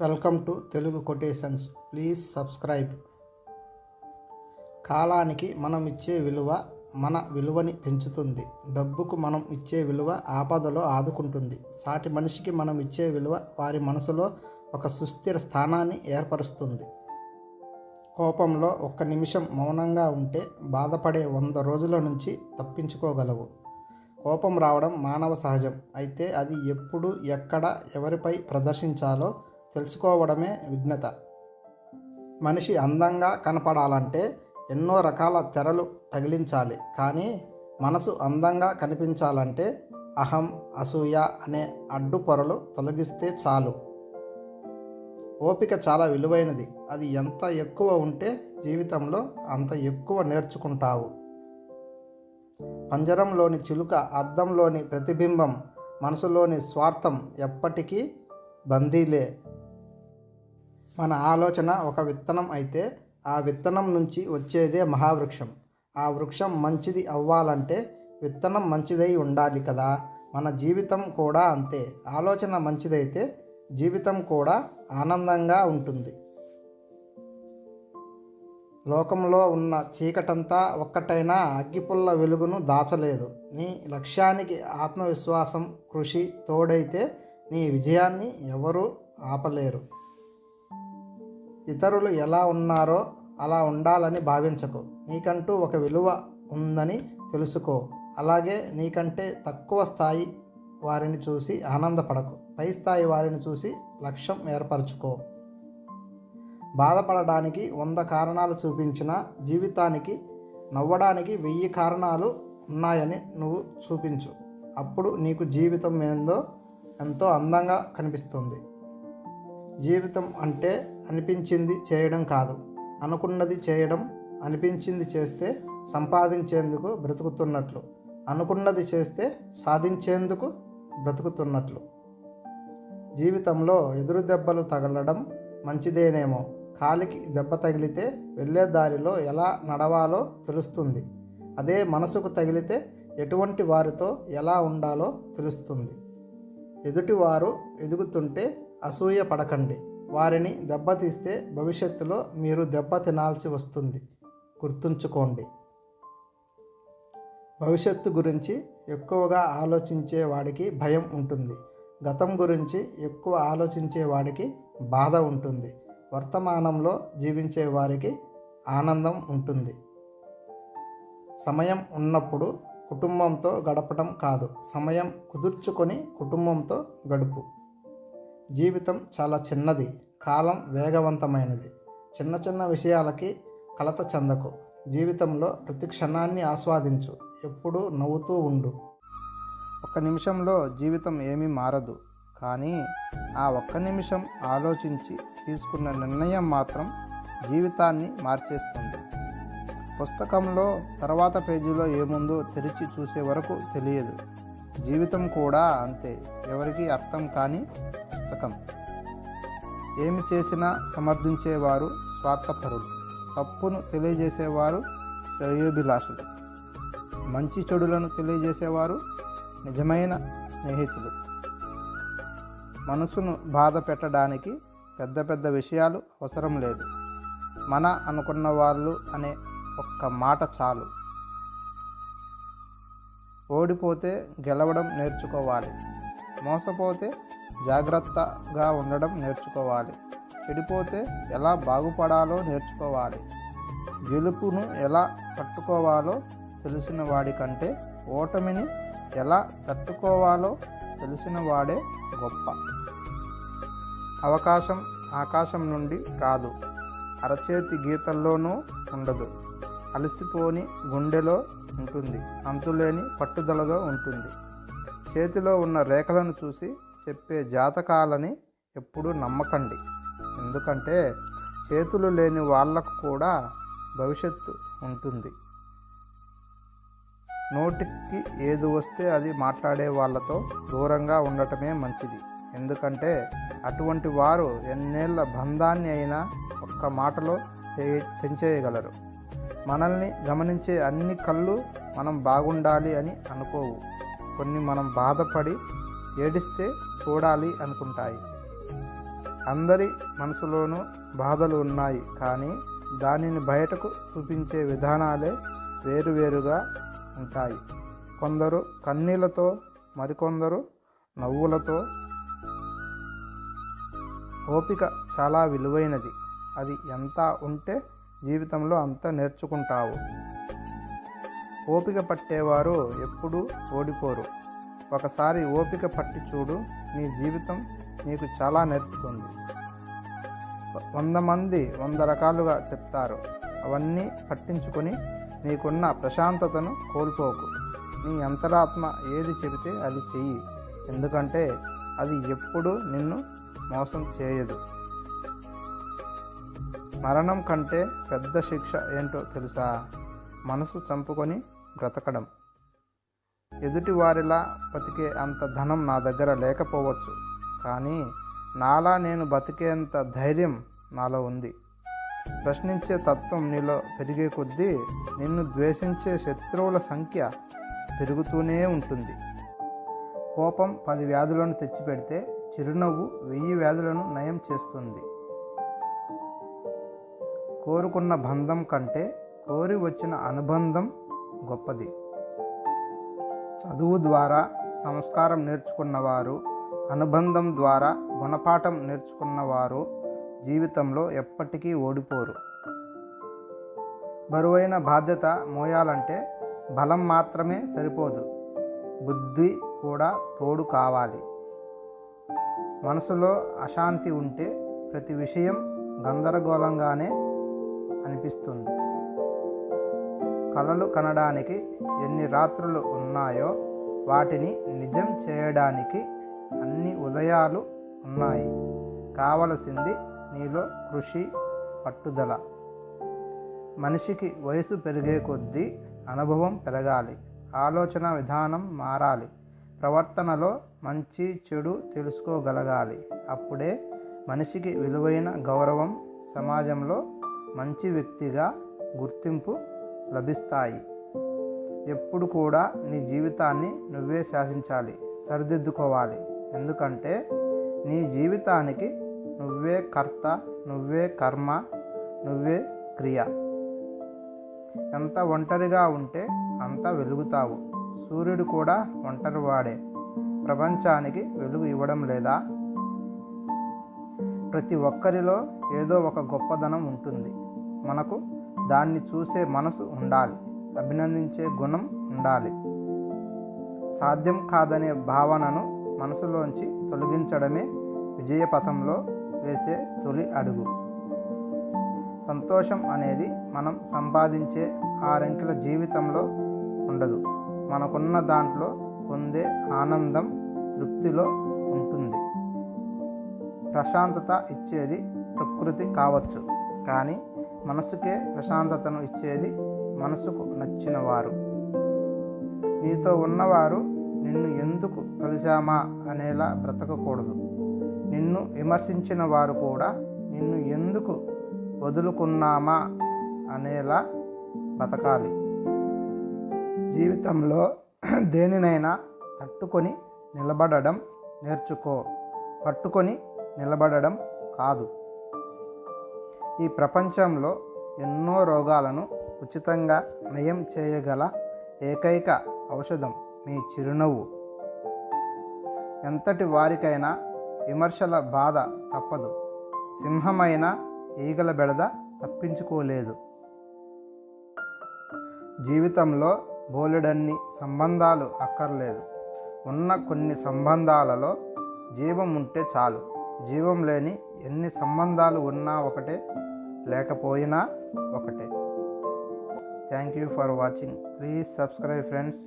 Welcome to Telugu quotations. Please subscribe. కాలానికి మనం ఇచ్చే విలువ మన విలువని పెంచుతుంది. డబ్బుకు మనం ఇచ్చే విలువ ఆపదలో ఆదుకుంటుంది. సాటి మనిషికి మనం ఇచ్చే విలువ వారి మనసులో ఒక సుస్థిర స్థానాన్ని ఏర్పరుస్తుంది. కోపంలో ఒక్క నిమిషం మౌనంగా ఉంటే బాధపడే వంద రోజుల నుంచి తప్పించుకోగలవు. కోపం రావడం మానవ సహజం. అయితే అది ఎప్పుడు ఎక్కడ ఎవరిపై ప్రదర్శించాలో తెలుసుకోవడమే విఘ్నత. మనిషి అందంగా కనపడాలంటే ఎన్నో రకాల తెరలు తగిలించాలి. కానీ మనసు అందంగా కనిపించాలంటే అహం అసూయ అనే అడ్డు పొరలు తొలగిస్తే చాలు. ఓపిక చాలా విలువైనది. అది ఎంత ఎక్కువ ఉంటే జీవితంలో అంత ఎక్కువ నేర్చుకుంటావు. పంజరంలోని చిలుక అద్దంలోని ప్రతిబింబం మనసులోని స్వార్థం ఎప్పటికీ బందీలే. మన ఆలోచన ఒక విత్తనం అయితే ఆ విత్తనం నుంచి వచ్చేదే మహావృక్షం. ఆ వృక్షం మంచిది అవ్వాలంటే విత్తనం మంచిదై ఉండాలి కదా. మన జీవితం కూడా అంతే. ఆలోచన మంచిదైతే జీవితం కూడా ఆనందంగా ఉంటుంది. లోకంలో ఉన్న చీకటంతా ఒక్కటైనా అగ్గిపుల్ల వెలుగును దాచలేదు. నీ లక్ష్యానికి ఆత్మవిశ్వాసం కృషి తోడైతే నీ విజయాన్ని ఎవరూ ఆపలేరు. ఇతరులు ఎలా ఉన్నారో అలా ఉండాలని భావించకు. నీకంటూ ఒక విలువ ఉందని తెలుసుకో. అలాగే నీకంటే తక్కువ స్థాయి వారిని చూసి ఆనందపడకు. పై స్థాయి వారిని చూసి లక్ష్యం ఏర్పరచుకో. బాధపడడానికి వంద కారణాలు చూపించిన జీవితానికి నవ్వడానికి వెయ్యి కారణాలు ఉన్నాయని నువ్వు చూపించు. అప్పుడు నీకు జీవితం ఏందో ఎంతో అందంగా కనిపిస్తుంది. జీవితం అంటే అనిపించింది చేయడం కాదు. అనుకున్నది చేయడం అనిపించింది చేస్తే సంపాదించేందుకు బ్రతుకుతున్నట్లు. అనుకున్నది చేస్తే సాధించేందుకు బ్రతుకుతున్నట్లు. జీవితంలో ఎదురు దెబ్బలు తగలడం మంచిదేనేమో. కాలికి దెబ్బ తగిలితే వెళ్ళే దారిలో ఎలా నడవాలో తెలుస్తుంది. అదే మనసుకు తగిలితే ఎటువంటి వారితో ఎలా ఉండాలో తెలుస్తుంది. ఎదుటివారు ఎదుగుతుంటే అసూయ పడకండి. వారిని దెబ్బతీస్తే భవిష్యత్తులో మీరు దెబ్బ తినాల్సి వస్తుంది. గుర్తుంచుకోండి. భవిష్యత్తు గురించి ఎక్కువగా ఆలోచించే వాడికి భయం ఉంటుంది. గతం గురించి ఎక్కువ ఆలోచించే వాడికి బాధ ఉంటుంది. వర్తమానంలో జీవించే వారికి ఆనందం ఉంటుంది. సమయం ఉన్నప్పుడు కుటుంబంతో గడపడం కాదు. సమయం కుదుర్చుకొని కుటుంబంతో గడుపు. జీవితం చాలా చిన్నది కాలం వేగవంతమైనది. చిన్న చిన్న విషయాలకి కలత చెందకు. జీవితంలో ప్రతి క్షణాన్ని ఆస్వాదించు. ఎప్పుడూ నవ్వుతూ ఉండు. ఒక నిమిషంలో జీవితం ఏమీ మారదు. కానీ ఆ ఒక్క నిమిషం ఆలోచించి తీసుకున్న నిర్ణయం మాత్రం జీవితాన్ని మార్చేస్తుంది. పుస్తకంలో తర్వాత పేజీలో ఏముందో తెరిచి చూసే వరకు తెలియదు. జీవితం కూడా అంతే. ఎవరికి అర్థం కానీ పుస్తకం ఏమి చేసినా సమర్థించేవారు స్వార్థపరులు. తప్పును తెలియజేసేవారు శ్రేయోభిలాషులు. మంచి చెడులను తెలియజేసేవారు నిజమైన స్నేహితులు. మనసును బాధ పెట్టడానికి పెద్ద పెద్ద విషయాలు అవసరం లేదు. మన అనుకున్న వాళ్ళు అనే ఒక్క మాట చాలు. ఓడిపోతే గెలవడం నేర్చుకోవాలి. మోసపోతే జాగ్రత్తగా ఉండడం నేర్చుకోవాలి. చెడిపోతే ఎలా బాగుపడాలో నేర్చుకోవాలి. గెలుపును ఎలా తట్టుకోవాలో తెలిసిన వాడికంటే ఓటమిని ఎలా తట్టుకోవాలో తెలిసిన వాడే గొప్ప. అవకాశం ఆకాశం నుండి రాదు. అరచేతి గీతల్లోనూ ఉండదు. అలసిపోని గుండెలో ఉంటుంది. అంతులేని పట్టుదలతో ఉంటుంది. చేతిలో ఉన్న రేఖలను చూసి చెప్పే జాతకాలని ఎప్పుడూ నమ్మకండి. ఎందుకంటే చేతులు లేని వాళ్ళకు కూడా భవిష్యత్తు ఉంటుంది. నోటికి ఏది వస్తే అది మాట్లాడే వాళ్ళతో దూరంగా ఉండటమే మంచిది. ఎందుకంటే అటువంటి వారు ఎన్నేళ్ళ బంధాన్ని అయినా ఒక్క మాటలో తెంచేయగలరు మనల్ని గమనించే అన్ని కళ్ళు మనం బాగుండాలి అని అనుకోవు. కొన్ని మనం బాధపడి ఏడిస్తే చూడాలి అనుకుంటాయి. అందరి మనసులోనూ బాధలు ఉన్నాయి కానీ దానిని బయటకు చూపించే విధానాలే వేరువేరుగా ఉంటాయి. కొందరు కన్నీళ్ళతో మరికొందరు నవ్వులతో. ఓపిక చాలా విలువైనది. అది ఎంత ఉంటే జీవితంలో అంత నేర్చుకుంటావు. ఓపిక పట్టేవారు ఎప్పుడూ ఓడిపోరు. ఒకసారి ఓపిక పట్టి చూడు. నీ జీవితం నీకు చాలా నేర్పుతుంది. వంద మంది వంద రకాలుగా చెప్తారు. అవన్నీ పట్టించుకొని నీకున్న ప్రశాంతతను కోల్పోకు. నీ అంతరాత్మ ఏది చెబితే అది చెయ్యి. ఎందుకంటే అది ఎప్పుడూ నిన్ను మోసం చేయదు. మరణం కంటే పెద్ద శిక్ష ఏంటో తెలుసా? మనసు చంపుకొని బ్రతకడం. ఎదుటి వారిలా బతికే అంత ధనం నా దగ్గర లేకపోవచ్చు. కానీ నాలా నేను బతికేంత ధైర్యం నాలో ఉంది. ప్రశ్నించే తత్వం నీలో పెరిగే కొద్దీ నిన్ను ద్వేషించే శత్రువుల సంఖ్య పెరుగుతూనే ఉంటుంది. కోపం పది వ్యాధులను తెచ్చిపెడితే చిరునవ్వు వెయ్యి వ్యాధులను నయం చేస్తుంది. కోరుకున్న బంధం కంటే కోరి వచ్చిన అనుబంధం గొప్పది. చదువు ద్వారా సంస్కారం నేర్చుకున్నవారు అనుబంధం ద్వారా గుణపాఠం నేర్చుకున్నవారు జీవితంలో ఎప్పటికీ ఓడిపోరు. బరువైన బాధ్యత మోయాలంటే బలం మాత్రమే సరిపోదు. బుద్ధి కూడా తోడు కావాలి. మనసులో అశాంతి ఉంటే ప్రతి విషయం గందరగోళంగానే అనిపిస్తుంది. కలలు కనడానికి ఎన్ని రాత్రులు ఉన్నాయో వాటిని నిజం చేయడానికి అన్ని ఉదయాలు ఉన్నాయి. కావలసింది నీలో కృషి పట్టుదల. మనిషికి వయసు పెరిగే కొద్దీ అనుభవం పెరగాలి ఆలోచన విధానం మారాలి ప్రవర్తనలో మంచి చెడు తెలుసుకోగలగాలి. అప్పుడే మనిషికి విలువైన గౌరవం సమాజంలో మంచి వ్యక్తిగా గుర్తింపు లభిస్తాయి. ఎప్పుడు కూడా నీ జీవితాన్ని నువ్వే శాసించాలి సరిదిద్దుకోవాలి. ఎందుకంటే నీ జీవితానికి నువ్వే కర్త నువ్వే కర్మ నువ్వే క్రియ. ఎంత ఒంటరిగా ఉంటే అంత వెలుగుతావు. సూర్యుడు కూడా ఒంటరివాడే. ప్రపంచానికి వెలుగు ఇవ్వడం లేదా? ప్రతి ఒక్కరిలో ఏదో ఒక గొప్పదనం ఉంటుంది. మనకు దాన్ని చూసే మనసు ఉండాలి. అభినందించే గుణం ఉండాలి. సాధ్యం కాదనే భావనను మనసులోంచి తొలగించడమే విజయపథంలో వేసే తొలి అడుగు. సంతోషం అనేది మనం సంపాదించే ఆరంకెల జీవితంలో ఉండదు. మనకున్న దాంట్లో పొందే ఆనందం తృప్తిలో ఉంటుంది. ప్రశాంతత ఇచ్చేది ప్రకృతి కావచ్చు. కానీ మనసుకే ప్రశాంతతను ఇచ్చేది మనసుకు నచ్చిన వారు నీతో ఉన్నవారు నిన్ను ఎందుకు కలిశామా అనేలా బ్రతకకూడదు. నిన్ను విమర్శించిన వారు కూడా నిన్ను ఎందుకు వదులుకున్నామా అనేలా బతకాలి. జీవితంలో దేనినైనా తట్టుకొని నిలబడడం నేర్చుకో. పట్టుకొని నిలబడడం కాదు. ఈ ప్రపంచంలో ఎన్నో రోగాలను ఉచితంగా నయం చేయగల ఏకైక ఔషధం మీ చిరునవ్వు. ఎంతటి వారికైనా విమర్శల బాధ తప్పదు. సింహమైన ఈగల బెడద తప్పించుకోలేదు. జీవితంలో బోలెడన్ని సంబంధాలు అక్కర్లేదు. ఉన్న కొన్ని సంబంధాలలో జీవం ఉంటే చాలు. జీవం లేని ఎన్ని సంబంధాలు ఉన్నా ఒకటే లేకపోయినా ఒకటే. Thank you for watching please subscribe friends